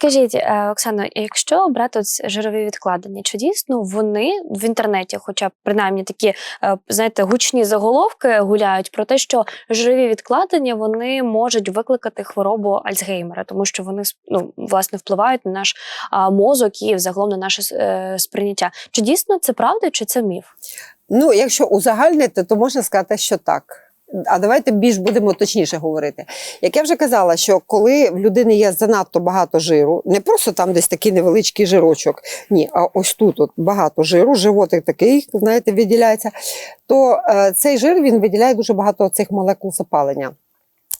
Скажіть, е, Оксано, якщо брати от жирові відкладення, чи дійсно вони в інтернеті, хоча б принаймні такі, е, знаєте, гучні заголовки гуляють про те, що жирові відкладення вони можуть викликати хворобу Альцгеймера, тому що вони ну, власне впливають на наш мозок і взагалом на наше е, сприйняття. Чи дійсно це правда, чи це міф? Ну, якщо узагальнити, то можна сказати, що так. А давайте більш будемо точніше говорити. Як я вже казала, що коли в людини є занадто багато жиру, не просто там десь такий невеличкий жирочок, ні, а ось тут от багато жиру, животик такий, знаєте, виділяється, то е, цей жир він виділяє дуже багато цих молекул запалення.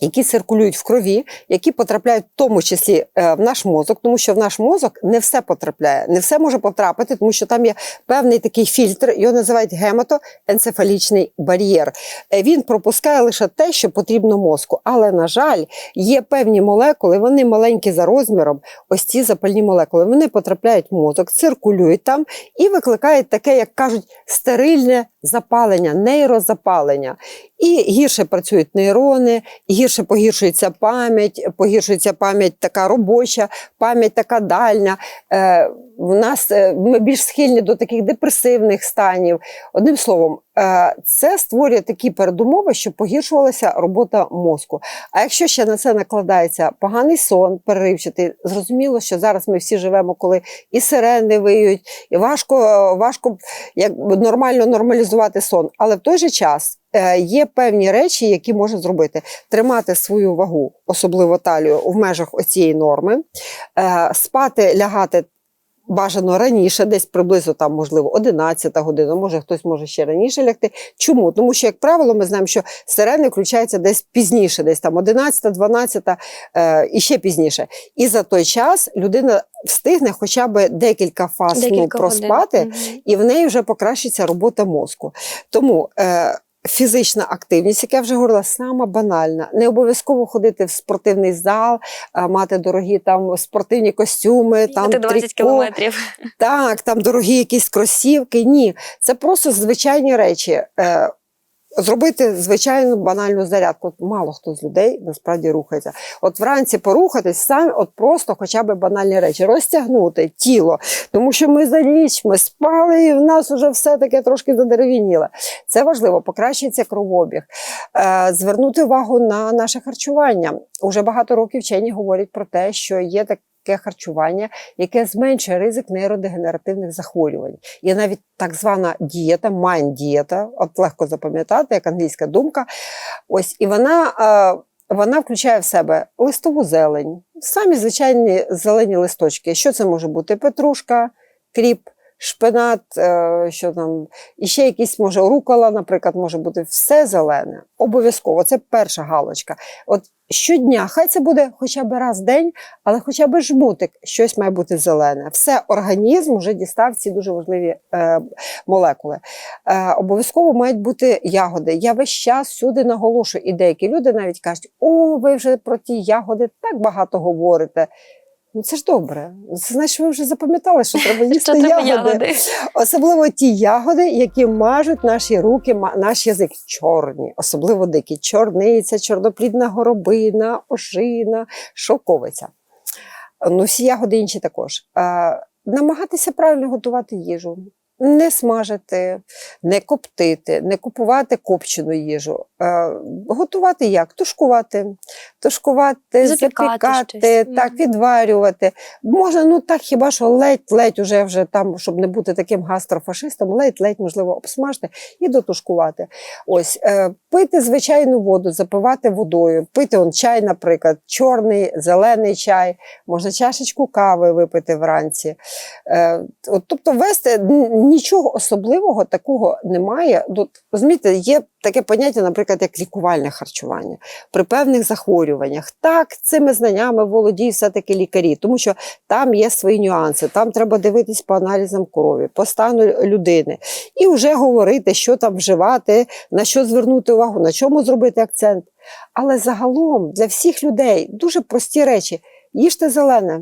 Які циркулюють в крові, які потрапляють в тому числі е, в наш мозок, тому що в наш мозок не все потрапляє, не все може потрапити, тому що там є певний такий фільтр, його називають гематоенцефалічний бар'єр. Е, Він пропускає лише те, що потрібно мозку. Але, на жаль, є певні молекули, вони маленькі за розміром, ось ці запальні молекули, вони потрапляють в мозок, циркулюють там і викликають таке, як кажуть, стерильне запалення, нейрозапалення. І гірше працюють нейрони, гірше погіршується пам'ять, погіршується пам'ять така робоча, пам'ять така дальня. Е, в нас е, ми більш схильні до таких депресивних станів. Одним словом, е, це створює такі передумови, що погіршувалася робота мозку. А якщо ще на це накладається поганий сон, переривчатий, зрозуміло, що зараз ми всі живемо, коли і сирени виють, і важко, важко як нормально нормалізувати сон. Але в той же час. е, Є певні речі, які може зробити: тримати свою вагу, особливо талію, в межах оцієї норми, спати, лягати бажано раніше, десь приблизно там, можливо, 11 година, може хтось може ще раніше лягти. Чому? Тому що, як правило, ми знаємо, що сирени включаються десь пізніше, десь там 11, 12 е, і ще пізніше. І за той час людина встигне хоча б декілька фаз ну, проспати, годин. І в неї вже покращиться робота мозку. Тому е, фізична активність, як я вже говорила, сама банальна. Не обов'язково ходити в спортивний зал, е, мати дорогі там спортивні костюми, там 20 тріко, кілометрів. так, там дорогі якісь кросівки. Ні, це просто звичайні речі. Зробити звичайну банальну зарядку. Мало хто з людей насправді рухається. От вранці порухатись сам, от просто хоча б банальні речі, розтягнути тіло, тому що ми за ніч, ми спали, і в нас вже все таке трошки задеревініле. Це важливо, покращується кровообіг. Е, звернути увагу на наше харчування. Уже багато років вчені говорять про те, що є таке харчування, яке зменшує ризик нейродегенеративних захворювань. Є навіть так звана дієта, майн-дієта, от легко запам'ятати, як англійська думка. Ось, і вона, вона включає в себе листову зелень, самі звичайні зелені листочки. Що це може бути? Петрушка, кріп. Шпинат, е, що там, і ще якісь може рукола, наприклад, може бути все зелене. Обов'язково, це перша галочка. От щодня, хай це буде хоча б раз в день, але хоча б жмутик, щось має бути зелене. Все, організм вже дістав ці дуже важливі е, молекули. Е, обов'язково мають бути ягоди. Я весь час всюди наголошую, і деякі люди навіть кажуть: о, ви вже про ті ягоди так багато говорите. Ну це ж добре. Це значить, ви вже запам'ятали, що треба їсти ягоди. ягоди? Особливо ті ягоди, які мажуть наші руки, наш язик чорні, особливо дикі. Чорниця, чорноплідна горобина, ошина, шовковиця. Ну, всі ягоди інші також. Намагатися правильно готувати їжу. Не смажити, не коптити, не купувати копчену їжу. Е, готувати як? Тушкувати, тушкувати, Запікати запікати, так, відварювати. Можна, ну так, хіба що ледь-ледь уже вже там, щоб не бути таким гастрофашистом, ледь-ледь, можливо, обсмажити і дотушкувати. Ось, е, пити звичайну воду, запивати водою, пити он чай, наприклад, чорний, зелений чай, можна чашечку кави випити вранці. Е, от, тобто, вести нічого особливого такого немає. Тут, розумієте, є таке поняття, наприклад, як лікувальне харчування при певних захворюваннях. Так, цими знаннями володіють все-таки лікарі, тому що там є свої нюанси. Там треба дивитись по аналізам крові, по стану людини і вже говорити, що там вживати, на що звернути увагу, на чому зробити акцент. Але загалом для всіх людей дуже прості речі: їжте зелене.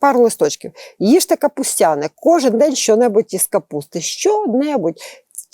Пару листочків, їжте капустяне, кожен день що-небудь із капусти, що-небудь.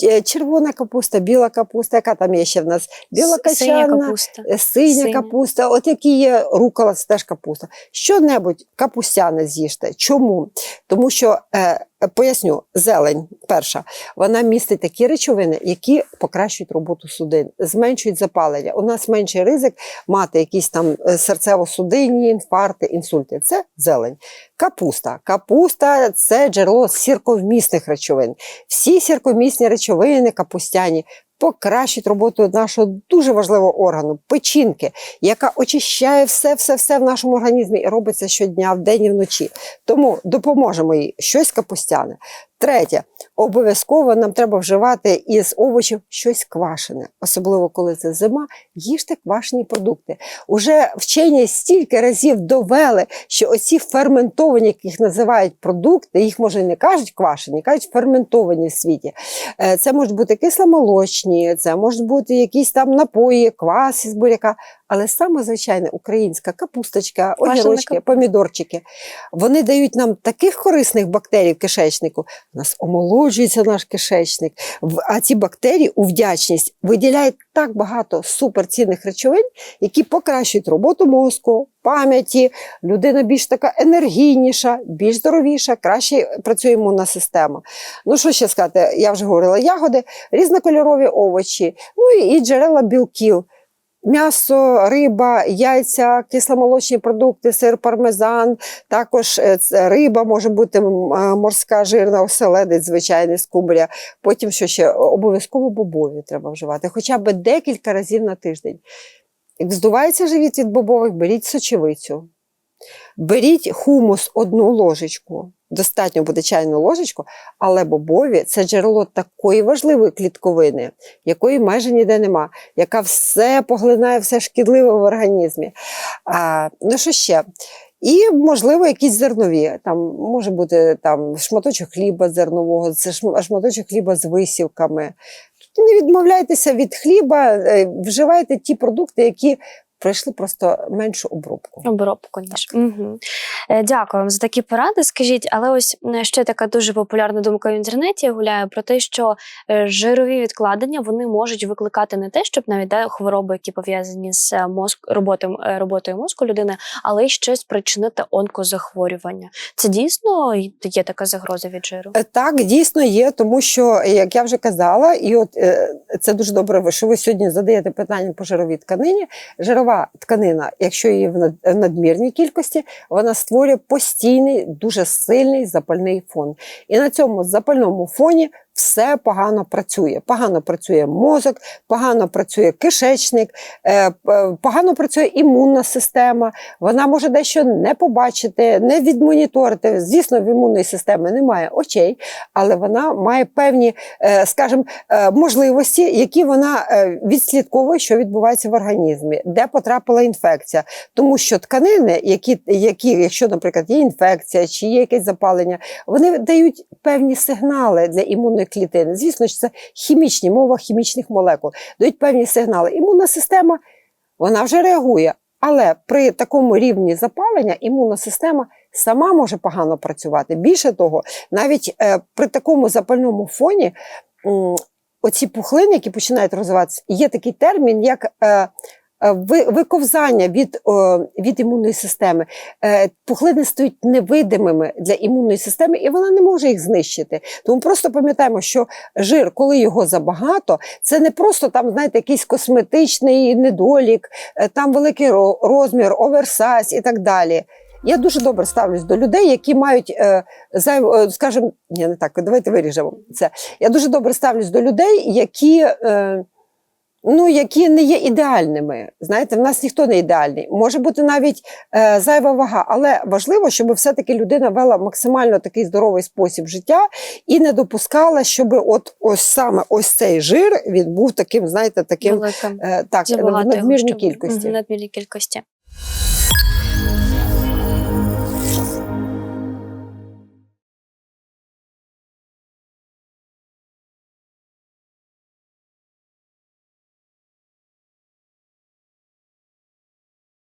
Е, Червона капуста, біла капуста, яка там є ще в нас? Біла качана, Синя капуста. е, синя, Синя. капуста, от які є рукола, це теж капуста. Що-небудь капустяне з'їжте. Чому? Тому що, е, поясню, зелень, перша, вона містить такі речовини, які покращують роботу судин, зменшують запалення. У нас менший ризик мати якісь там е, серцево-судинні інфаркти, інсульти. Це зелень. Капуста. Капуста це джерело сірковмісних речовин. Всі сірковмісні речовини капустяні покращують роботу нашого дуже важливого органу печінки, яка очищає все, все, все в нашому організмі і робиться щодня, вдень і вночі. Тому допоможемо їй щось капустяне. Третє, обов'язково нам треба вживати із овочів щось квашене, особливо коли це зима. Їжте квашені продукти. Уже вчені стільки разів довели, що оці ферментовані, як їх називають продукти, їх може не кажуть квашені, кажуть ферментовані в світі. Е, Це можуть бути кисломолочні, це можуть бути якісь там напої, квас із буряка. Але саме звичайне українська капусточка, огірочки, помідорчики, вони дають нам таких корисних бактерій в кишечнику. Нас омолоджується наш кишечник. А ці бактерії у вдячність виділяють так багато суперцінних речовин, які покращують роботу мозку, пам'яті. Людина більш така енергійніша, більш здоровіша, краще працює імунна система. Ну що ще сказати? Я вже говорила ягоди, різнокольорові овочі, ну і джерела білків. М'ясо, риба, яйця, кисломолочні продукти, сир, пармезан, також е, риба може бути морська жирна, оселедець, звичайний скумбрія. Потім що ще обов'язково бобові треба вживати, хоча б декілька разів на тиждень. Як здувається живіт від бобових, беріть сочевицю. Беріть хумус одну ложечку, достатньо буде чайну ложечку, але бобові це джерело такої важливої клітковини, якої майже ніде нема, яка все поглинає, все шкідливе в організмі. А, ну що ще? І, можливо, якісь зернові. Там може бути там, шматочок хліба зернового, шматочок хліба з висівками. Не відмовляйтеся від хліба, е, вживайте ті продукти, які пройшли просто меншу обробку. Обробку ніж. Угу. Дякую вам за такі поради. Скажіть, але ось ще така дуже популярна думка в інтернеті гуляє про те, що е, жирові відкладення вони можуть викликати не те, щоб навіть да, хвороби, які пов'язані з е, мозк, роботою, роботою мозку людини, але й ще спричинити онкозахворювання. Це дійсно є така загроза від жиру? Так, дійсно є, тому що, як я вже казала, і от це дуже добре, що ви сьогодні задаєте питання по жировій тканині. Жирова тканина, якщо її в надмірній кількості, вона створює постійний, дуже сильний запальний фон. І на цьому запальному фоні все погано працює. Погано працює мозок, погано працює кишечник, е, погано працює імунна система. Вона може дещо не побачити, не відмоніторити. Звісно, в імунної системи немає очей, але вона має певні, е, скажімо, е, можливості, які вона е, відслідковує, що відбувається в організмі, де потрапила інфекція. Тому що тканини, які, які, якщо, наприклад, є інфекція чи є якесь запалення, вони дають певні сигнали для імунної клітини. Звісно, що це хімічні, мова хімічних молекул, дають певні сигнали. Імунна система вона вже реагує. Але при такому рівні запалення імунна система сама може погано працювати. Більше того, навіть е, при такому запальному фоні оці пухлини, які починають розвиватися, є такий термін, як е, виковзання від, від імунної системи. Е, Пухлини стають невидимими для імунної системи, і вона не може їх знищити. Тому просто пам'ятаємо, що жир, коли його забагато, це не просто там, знаєте, якийсь косметичний недолік, е, там великий розмір, оверсайз і так далі. Я дуже добре ставлюсь до людей, які мають е, зайв, е, скажімо, ні, не так, давайте виріжемо це. Я дуже добре ставлюсь до людей, які. Ну, які не є ідеальними. Знаєте, в нас ніхто не ідеальний. Може бути навіть е, зайва вага, але важливо, щоб все-таки людина вела максимально такий здоровий спосіб життя і не допускала, щоб от ось саме ось цей жир він був таким, знаєте, таким Великим. е, так, в надмірній кількості. Надмірній кількості.